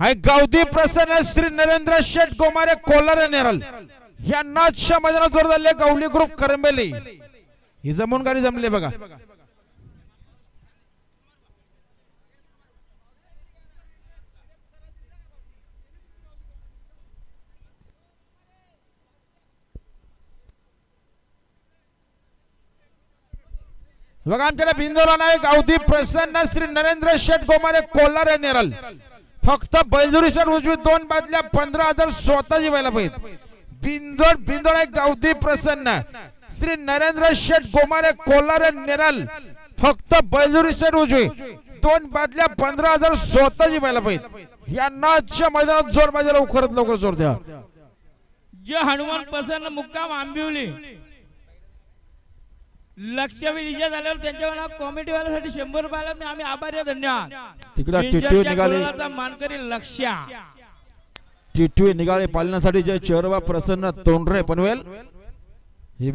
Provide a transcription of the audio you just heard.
हाय गावदी प्रसन्न श्री नरेंद्र शेठ गोमारे कोलारे नेरल. या नाचच्या मैदानात जोर झाले गावली ग्रुप करंबेली. ही जमून गाडी जमली बघा. बघा आमच्याला बिंदोला नाही गावदी प्रसन्न श्री नरेंद्र शेठ गोमारे कोलारे नेरल. फक्त बैलजुरी सर उजवी दोन बादल्या पंधरा हजार स्वतः जिवायला पाहिजे बिंदोड बिंदोड एक गावदी प्रसन्न. श्री नरेंद्र शेठ गोमारे कोलारे नेरल. फक्त बैलजुरी सर उजवी दोन बादल्या पंधरा हजार स्वतः जिवायला पाहिजे या नाचच्या मैदानात जोर माझ्या लवकरात लवकर जोर द्या. जे हनुमान प्रसन्न मुक्काम आंबिवली. लक्षवी विजय झाल्यावर त्यांच्याकडून कॉमेडी वाल्यासाठी शंभर रुपयाला आम्ही आभारी आहे धन्यवाद. तिकडे टिटवी निघाले. मानकरी लक्ष्या. टिटवी निघाले पालण्यासाठी जे चेहरबा प्रसन्न तोंडरे पनवेल. हे बी